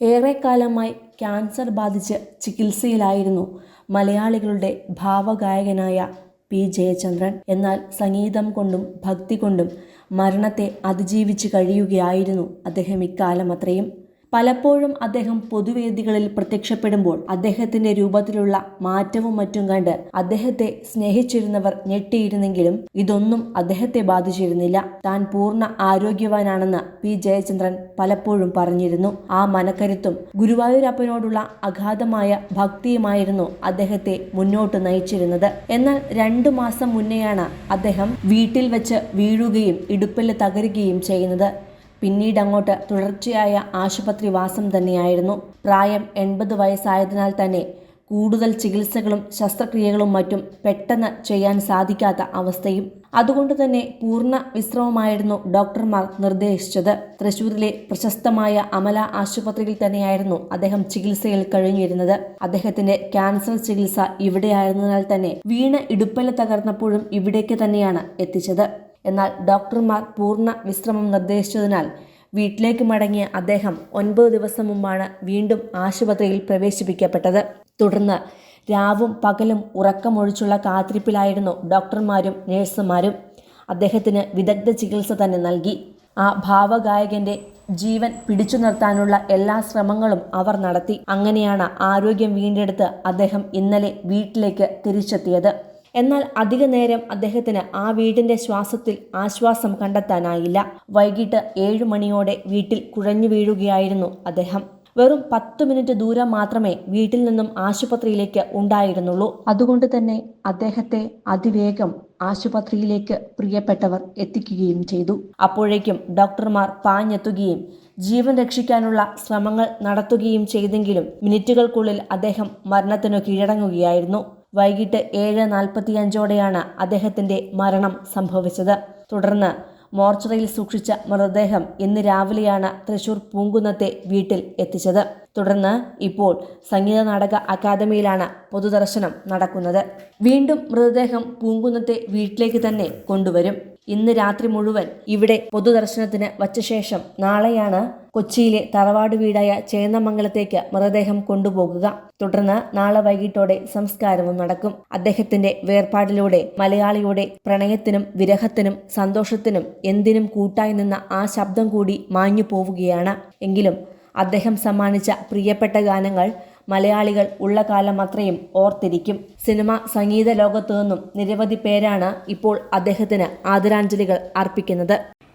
ഏറെക്കാലമായി ക്യാൻസർ ബാധിച്ച് ചികിത്സയിലായിരുന്നു മലയാളികളുടെ ഭാവഗായകനായ പി ജയചന്ദ്രൻ. എന്നാൽ സംഗീതം കൊണ്ടും ഭക്തി കൊണ്ടും മരണത്തെ അതിജീവിച്ച് കഴിയുകയായിരുന്നു അദ്ദേഹം ഇക്കാലം അത്രയും. പലപ്പോഴും അദ്ദേഹം പൊതുവേദികളിൽ പ്രത്യക്ഷപ്പെടുമ്പോൾ അദ്ദേഹത്തിന്റെ രൂപത്തിലുള്ള മാറ്റവും മറ്റും കണ്ട് അദ്ദേഹത്തെ സ്നേഹിച്ചിരുന്നവർ ഞെട്ടിയിരുന്നെങ്കിലും ഇതൊന്നും അദ്ദേഹത്തെ ബാധിച്ചിരുന്നില്ല. താൻ പൂർണ ആരോഗ്യവാനാണെന്ന് പി. ജയചന്ദ്രൻ പലപ്പോഴും പറഞ്ഞിരുന്നു. ആ മനക്കരുത്തും ഗുരുവായൂരപ്പനോടുള്ള അഗാധമായ ഭക്തിയുമായിരുന്നു അദ്ദേഹത്തെ മുന്നോട്ട് നയിച്ചിരുന്നത്. എന്നാൽ രണ്ടു മാസം മുന്നെയാണ് അദ്ദേഹം വീട്ടിൽ വെച്ച് വീഴുകയും ഇടുപ്പിൽ തകരുകയും ചെയ്യുന്നത്. പിന്നീട് അങ്ങോട്ട് തുടർച്ചയായ ആശുപത്രി വാസം തന്നെയായിരുന്നു. പ്രായം എൺപത് വയസ്സായതിനാൽ തന്നെ കൂടുതൽ ചികിത്സകളും ശസ്ത്രക്രിയകളും മറ്റും പെട്ടെന്ന് ചെയ്യാൻ സാധിക്കാത്ത അവസ്ഥയും അതുകൊണ്ട് തന്നെ പൂർണ വിശ്രമമായിരുന്നു ഡോക്ടർമാർ നിർദ്ദേശിച്ചത്. തൃശൂരിലെ പ്രശസ്തമായ അമല ആശുപത്രിയിൽ തന്നെയായിരുന്നു അദ്ദേഹം ചികിത്സയിൽ കഴിഞ്ഞിരുന്നത്. അദ്ദേഹത്തിന്റെ ക്യാൻസർ ചികിത്സ ഇവിടെയായിരുന്നതിനാൽ തന്നെ വീണ ഇടുപ്പൽ തകർന്നപ്പോഴും ഇവിടേക്ക് തന്നെയാണ് എത്തിച്ചത്. എന്നാൽ ഡോക്ടർമാർ പൂർണ വിശ്രമം നിർദ്ദേശിച്ചതിനാൽ വീട്ടിലേക്ക് മടങ്ങിയ അദ്ദേഹം ഒൻപത് ദിവസം മുമ്പാണ് വീണ്ടും ആശുപത്രിയിൽ പ്രവേശിപ്പിക്കപ്പെട്ടത്. തുടർന്ന് രാവും പകലും ഉറക്കമൊഴിച്ചുള്ള കാത്തിരിപ്പിലായിരുന്നു ഡോക്ടർമാരും നഴ്സുമാരും. അദ്ദേഹത്തിന് വിദഗ്ധ ചികിത്സ തന്നെ നൽകി. ആ ഭാവഗായകന്റെ ജീവൻ പിടിച്ചു നിർത്താനുള്ള എല്ലാ ശ്രമങ്ങളും അവർ നടത്തി. അങ്ങനെയാണ് ആരോഗ്യം വീണ്ടെടുത്ത് അദ്ദേഹം ഇന്നലെ വീട്ടിലേക്ക് തിരിച്ചെത്തിയത്. എന്നാൽ അധിക നേരം അദ്ദേഹത്തിന് ആ വീടിന്റെ ശ്വാസത്തിൽ ആശ്വാസം കണ്ടെത്താനായില്ല. വൈകിട്ട് ഏഴു മണിയോടെ വീട്ടിൽ കുഴഞ്ഞു വീഴുകയായിരുന്നു അദ്ദേഹം. വെറും പത്ത് മിനിറ്റ് ദൂരം മാത്രമേ വീട്ടിൽ നിന്നും ആശുപത്രിയിലേക്ക് ഉണ്ടായിരുന്നുള്ളൂ. അതുകൊണ്ട് തന്നെ അദ്ദേഹത്തെ അതിവേഗം ആശുപത്രിയിലേക്ക് പ്രിയപ്പെട്ടവർ എത്തിക്കുകയും ചെയ്തു. അപ്പോഴേക്കും ഡോക്ടർമാർ പാഞ്ഞെത്തുകയും ജീവൻ രക്ഷിക്കാനുള്ള ശ്രമങ്ങൾ നടത്തുകയും ചെയ്തെങ്കിലും മിനിറ്റുകൾക്കുള്ളിൽ അദ്ദേഹം മരണത്തിനു കീഴടങ്ങുകയായിരുന്നു. വൈകിട്ട് ഏഴ് നാൽപ്പത്തിയഞ്ചോടെയാണ് അദ്ദേഹത്തിന്റെ മരണം സംഭവിച്ചത്. തുടർന്ന് മോർച്ചറിയിൽ സൂക്ഷിച്ച മൃതദേഹം ഇന്ന് രാവിലെയാണ് തൃശൂർ പൂങ്കുന്നത്തെ വീട്ടിൽ എത്തിച്ചത്. തുടർന്ന് ഇപ്പോൾ സംഗീത നാടക അക്കാദമിയിലാണ് പൊതുദർശനം നടക്കുന്നത്. വീണ്ടും മൃതദേഹം പൂങ്കുന്നത്തെ വീട്ടിലേക്ക് തന്നെ കൊണ്ടുവരും. ഇന്ന് രാത്രി മുഴുവൻ ഇവിടെ പൊതുദർശനത്തിന് വച്ച ശേഷം നാളെയാണ് കൊച്ചിയിലെ തറവാട് വീടായ ചേന്നമംഗലത്തേക്ക് മൃതദേഹം കൊണ്ടുപോകുക. തുടർന്ന് നാളെ വൈകിട്ടോടെ സംസ്കാരവും നടക്കും. അദ്ദേഹത്തിന്റെ വേർപാടിലൂടെ മലയാളിയുടെ പ്രണയത്തിനും വിരഹത്തിനും സന്തോഷത്തിനും എന്തിനും കൂട്ടായി നിന്ന ആ ശബ്ദം കൂടി മാഞ്ഞു പോവുകയാണ്. എങ്കിലും അദ്ദേഹം സമ്മാനിച്ച പ്രിയപ്പെട്ട ഗാനങ്ങൾ മലയാളികൾ ഉള്ള കാലം അത്രയും ഓർത്തിരിക്കും. സിനിമ സംഗീത ലോകത്തു നിന്നും നിരവധി പേരാണ് ഇപ്പോൾ അദ്ദേഹത്തിന് ആദരാഞ്ജലികൾ അർപ്പിക്കുന്നത്.